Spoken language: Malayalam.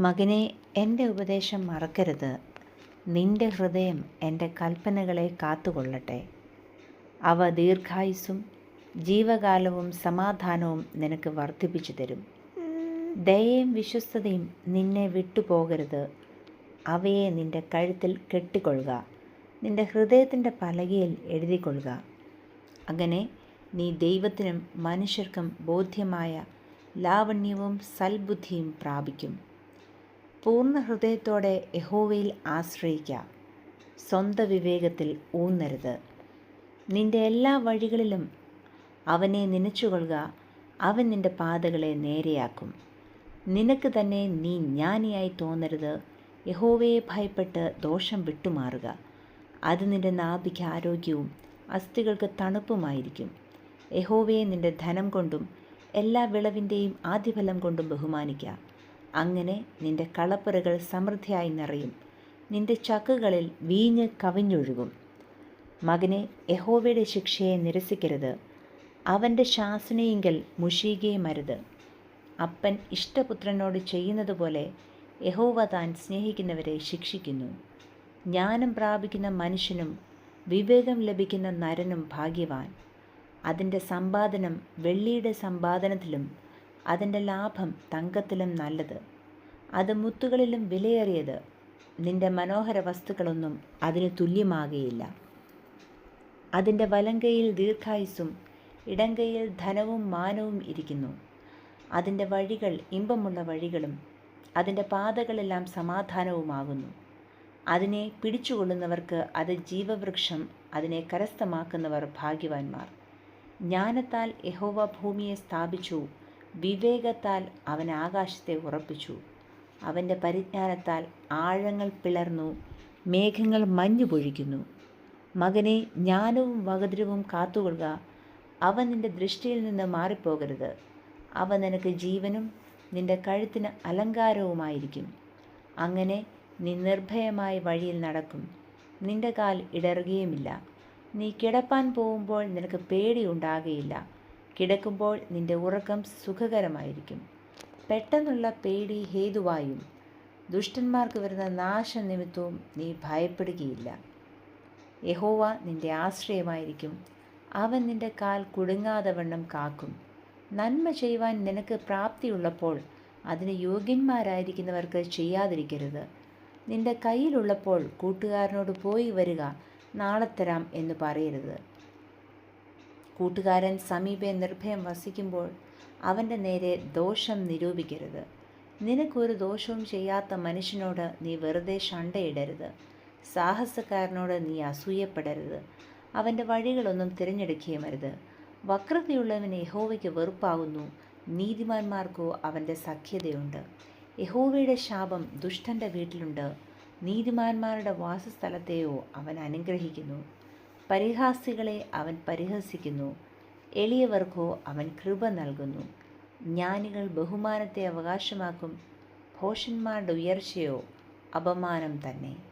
മകനെ എന്റെ ഉപദേശം മറക്കരുത്. നിന്റെ ഹൃദയം എന്റെ കൽപ്പനകളെ കാത്തുകൊള്ളട്ടെ. അവ ദീർഘായുസ്സും ജീവകാലവും സമാധാനവും നിനക്ക് വർദ്ധിപ്പിച്ചു തരും. ദയയും വിശ്വസ്തതയും നിന്നെ വിട്ടുപോകരുത്. അവയെ നിന്റെ കഴുത്തിൽ കെട്ടിക്കൊള്ളുക. നിന്റെ ഹൃദയത്തിന്റെ പലകയിൽ എഴുതിക്കൊള്ളുക. അങ്ങനെ നീ ദൈവത്തിനും മനുഷ്യർക്കും ബോധ്യമായ ലാവണ്യവും സൽബുദ്ധിയും പ്രാപിക്കും. പൂർണ ഹൃദയത്തോടെ യഹോവയിൽ ആശ്രയിക്കുക സ്വന്തം വിവേകത്തിൽ ഊന്നരുത്. നിന്റെ എല്ലാ വഴികളിലും അവനെ നനച്ചുകൊള്ളുക. അവൻ നിന്റെ പാതകളെ നേരെയാക്കും. നിനക്ക് തന്നെ നീ ജ്ഞാനിയായി തോന്നരുത്. യഹോവയെ ഭയപ്പെട്ട് ദോഷം വിട്ടുമാറുക. അത് നിന്റെ നാഭിക്ക് ആരോഗ്യവും അസ്ഥികൾക്ക് തണുപ്പുമായിരിക്കും. യഹോവയെ നിന്റെ ധനം കൊണ്ടും എല്ലാ വിളവിന്റെയും ആദ്യഫലം കൊണ്ടും ബഹുമാനിക്കുക അങ്ങനെ നിന്റെ കളപ്പുരകൾ സമൃദ്ധിയായി നിറയും. നിന്റെ ചക്കുകളിൽ വീഞ്ഞ് കവിഞ്ഞൊഴുകും. മകനെ യഹോവയുടെ ശിക്ഷയെ നിരസിക്കരുത്. അവന്റെ ശാസനയെങ്കിൽ മുഷിയുകയും അരുത് അപ്പൻ ഇഷ്ടപുത്രനോട് ചെയ്യുന്നത് പോലെ യഹോവ താൻ സ്നേഹിക്കുന്നവരെ ശിക്ഷിക്കുന്നു. ജ്ഞാനം പ്രാപിക്കുന്ന മനുഷ്യനും വിവേകം ലഭിക്കുന്ന നരനും ഭാഗ്യവാൻ. അതിന്റെ സമ്പാദനം വെള്ളിയുടെ സമ്പാദനത്തിലും അതിന്റെ ലാഭം തങ്കത്തിലും നല്ലത്. അത് മുത്തുകളിലും വിലയേറിയത്. നിന്റെ മനോഹര വസ്തുക്കളൊന്നും അതിന് തുല്യമാകുകയില്ല അതിന്റെ വലങ്കയിൽ ദീർഘായുസും ഇടങ്കയിൽ ധനവും മാനവും ഇരിക്കുന്നു. അതിന്റെ വഴികൾ ഇമ്പമുള്ള വഴികളും അതിന്റെ പാതകളെല്ലാം സമാധാനവുമാകുന്നു. അതിനെ പിടിച്ചുകൊള്ളുന്നവർക്ക് അത് ജീവവൃക്ഷം അതിനെ കരസ്ഥമാക്കുന്നവർ ഭാഗ്യവാന്മാർ. ജ്ഞാനത്താൽ യഹോവ ഭൂമിയെ സ്ഥാപിച്ചു വിവേകത്താൽ അവൻ ആകാശത്തെ ഉറപ്പിച്ചു. അവന്റെ പരിജ്ഞാനത്താൽ ആഴങ്ങൾ പിളർന്നു മേഘങ്ങൾ മഞ്ഞു പൊഴിക്കുന്നു. മകനെ ജ്ഞാനവും വകതിരവും കാത്തുകൊള്ളുക അവൻ നിന്റെ ദൃഷ്ടിയിൽ നിന്ന് മാറിപ്പോകരുത്. അവ നിനക്ക് ജീവനും നിന്റെ കഴുത്തിന് അലങ്കാരവുമായിരിക്കും. അങ്ങനെ നീ നിർഭയമായ വഴിയിൽ നടക്കും. നിന്റെ കാൽ ഇടറുകയുമില്ല. നീ കിടപ്പാൻ പോകുമ്പോൾ നിനക്ക് പേടിയുണ്ടാകുകയില്ല കിടക്കുമ്പോൾ നിന്റെ ഉറക്കം സുഖകരമായിരിക്കും. പെട്ടെന്നുള്ള പേടി ഹേതുവായും ദുഷ്ടന്മാർക്ക് വരുന്ന നാശനിമിത്തവും നീ ഭയപ്പെടുകയില്ല. യഹോവ നിന്റെ ആശ്രയമായിരിക്കും. അവൻ നിന്റെ കാൽ കുടുങ്ങാതെ വണ്ണം കാക്കും. നന്മ ചെയ്യുവാൻ നിനക്ക് പ്രാപ്തിയുള്ളപ്പോൾ അതിന് യോഗ്യന്മാരായിരിക്കുന്നവർക്ക് ചെയ്യാതിരിക്കരുത്. നിന്റെ കയ്യിലുള്ളപ്പോൾ കൂട്ടുകാരനോട് പോയി വരിക നാളെ തരാം എന്ന് പറയരുത്. കൂട്ടുകാരൻ സമീപെ നിർഭയം വസിക്കുമ്പോൾ അവന്റെ നേരെ ദോഷം നിരൂപിക്കരുത്. നിനക്കൊരു ദോഷവും ചെയ്യാത്ത മനുഷ്യനോട് നീ വെറുതെ ഷണ്ടയിടരുത് സാഹസക്കാരനോട് നീ അസൂയപ്പെടരുത്. അവന്റെ വഴികളൊന്നും തിരഞ്ഞെടുക്കുകയും അരുത്. വക്രതയുള്ളവന് യഹോവയ്ക്ക് വെറുപ്പാകുന്നു. നീതിമാന്മാർക്കോ അവന്റെ സഖ്യതയുണ്ട്. യഹോവയുടെ ശാപം ദുഷ്ടന്റെ വീട്ടിലുണ്ട്. നീതിമാന്മാരുടെ വാസസ്ഥലത്തെയോ അവൻ അനുഗ്രഹിക്കുന്നു. പരിഹാസികളെ അവൻ പരിഹസിക്കുന്നു. എളിയവർക്കോ അവൻ കൃപ നൽകുന്നു. ജ്ഞാനികൾ ബഹുമാനത്തെ അവകാശമാക്കും. ഭോഷന്മാരുടെ ഉയർച്ചയോ അപമാനം തന്നെ.